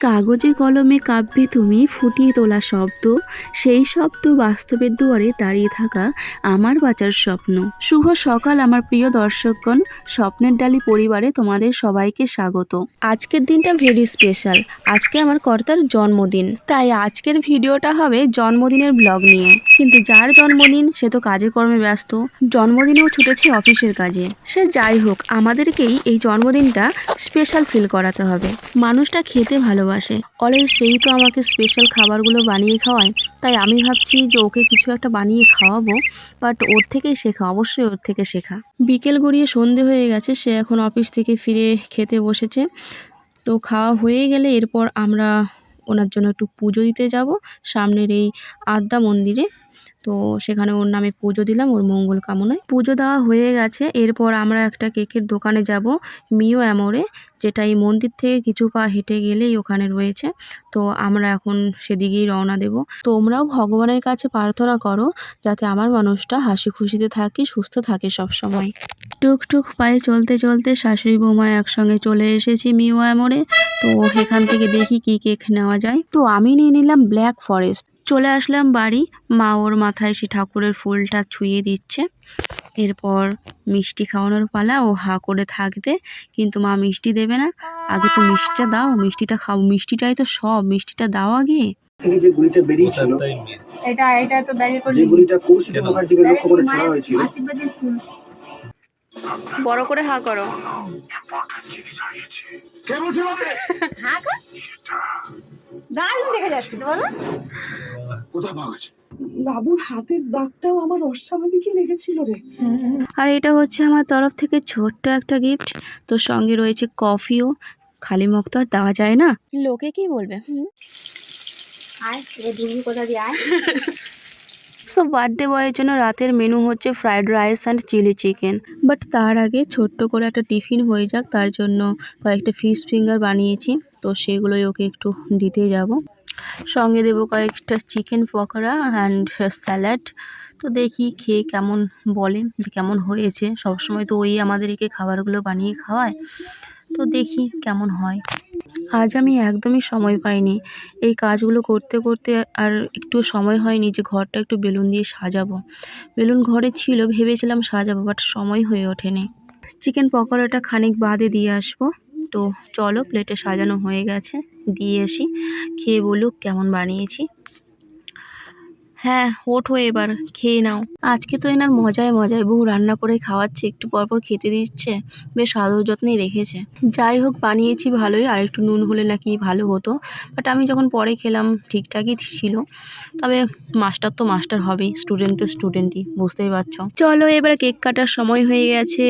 কাগজে কলমে কাব্যে তুমি ফুটিয়ে তোলা শব্দ, সেই শব্দ বাস্তবের দুয়ারে দাঁড়িয়ে থাকা আমার বাঁচার স্বপ্ন। শুভ সকাল, আমার প্রিয় দর্শকগণ। স্বপ্নের ডালি পরিবারে তোমাদের সবাইকে স্বাগত। আজকের দিনটা ভেরি স্পেশাল আজকে আমার কর্তার জন্মদিন। তাই আজকের ভিডিওটা হবে জন্মদিনের ব্লগ নিয়ে। কিন্তু যার জন্মদিন, সে তো কাজে কর্মে ব্যস্ত। জন্মদিনেও ছুটেছে অফিসের কাজে। সে যাই হোক, আমাদেরকেই এই জন্মদিনটা স্পেশাল ফিল করাতে হবে। মানুষটা খেতে ভালোবাসে। অলরেডি সেই তো আমাকে স্পেশাল খাবারগুলো বানিয়ে খাওয়ায়। তাই আমি ভাবছি যে ওকে কিছু একটা বানিয়ে খাওয়াবো বাট ওর থেকেই শেখা, অবশ্যই ওর থেকে শেখা। বিকেল গড়িয়ে সন্ধে হয়ে গেছে, সে এখন অফিস থেকে ফিরে খেতে বসেছে। তো খাওয়া হয়ে গেলে এরপর আমরা ওনার জন্য একটু পুজো দিতে যাব, সামনের এই আদ্যা মন্দিরে। তো সেখানে ওর নামে পুজো দিলাম, ওর মঙ্গল কামনায়। পুজো দেওয়া হয়ে গেছে, এরপর আমরা একটা কেকের দোকানে যাব, মিও অ্যামোরে, যেটা এই মন্দির থেকে কিছু পা হেঁটে গেলেই ওখানে রয়েছে। তো আমরা এখন সেদিকেই রওনা দেব। তোমরাও ভগবানের কাছে প্রার্থনা করো, যাতে আমার মানুষটা হাসি খুশিতে থাকে, সুস্থ থাকে সব সময় টুকটুক পায়ে চলতে চলতে শাশুড়ি বৌমা একসঙ্গে চলে এসেছি মিও অ্যামোরে। তো এখান থেকে দেখি কি কেক নেওয়া যায়। তো আমি নিয়ে নিলাম ব্ল্যাক ফরেস্ট। চলে আসলাম বাড়ি। মা ওর মাথায় সে ঠাকুরের ফুলটা ছুঁয়ে দিচ্ছে। এরপর মিষ্টি খাওয়ানোর পালা ও হা করে থাকবে। কিন্তু মা মিষ্টি দেবে না। আগে তো মিষ্টিটা দাও মিষ্টিটা খাও। মিষ্টিটাই তো সব। মিষ্টিটা দাও আগে। থেকে যে গুলিটা বেরিয়েছিল এটা এটা তো ব্যাগে করে যে গুলিটা কৌশিক মুখার্জিকে লক্ষ্য করে ছোড়া হয়েছিল। বড় করে হা করো। দারুণ দেখে যাচ্ছে তো বলো। কোথায় পাওয়া গেছে। বাবুর হাতের দাগটাও আমার অস্বাভাবিকই লেগেছিল রে। আর এটা হচ্ছে আমার তরফ থেকে ছোট্ট একটা গিফট তো সঙ্গে রয়েছে কফিও খালি মুখ তো আর দেওয়া যায় না। লোকে কি বলবে হুম? আয় এ কোথা দিয়ে আয়? সো বার্থডে বয়ের জন্য রাতের মেনু হচ্ছে fried rice and chilli chicken but তার আগে ছোট্ট করে একটা টিফিন হয়ে যাক। তার জন্য কয়েকটা ফিশ ফিঙ্গার বানিয়েছি। তো সেগুলোই ওকে একটু দিতে যাব। সঙ্গে দেবো কয়েকটা চিকেন পকোড়া অ্যান্ড স্যালাড তো দেখি খেয়ে কেমন বলে যে কেমন হয়েছে। সবসময় তো ওই আমাদেরকে খাবারগুলো বানিয়ে খাওয়ায়। তো দেখি কেমন হয়। আজ আমি একদমই সময় পাইনি। এই কাজগুলো করতে করতে আর একটু সময় হয়নি যে ঘরটা একটু বেলুন দিয়ে সাজাবো। বেলুন ঘরে ছিল, ভেবেছিলাম সাজাবো বাট সময় হয়ে ওঠেনি। চিকেন পকোড়াটা খানিক বাদে দিয়ে আসব। তো চলো প্লেটে সাজানো হয়ে গেছে। দিয়ে আসি। খেয়ে বলুক কেমন বানিয়েছি। হ্যাঁ ওঠো এবার, খেয়ে নাও। আজকে তো এনার মজায় মজায় বহু রান্না করে খাওয়াচ্ছে, একটু পরপর খেতে দিচ্ছে। বেশ আদর যত্নেই রেখেছে। যাই হোক, বানিয়েছি ভালোই, আর একটু নুন হলে নাকি ভালো হতো। বাট আমি যখন পরে খেলাম, ঠিকঠাকই ছিল। তবে মাস্টার তো মাস্টার হবেই, স্টুডেন্ট তো স্টুডেন্টই, বুঝতেই পারছ। চলো এবার কেক কাটার সময় হয়ে গেছে।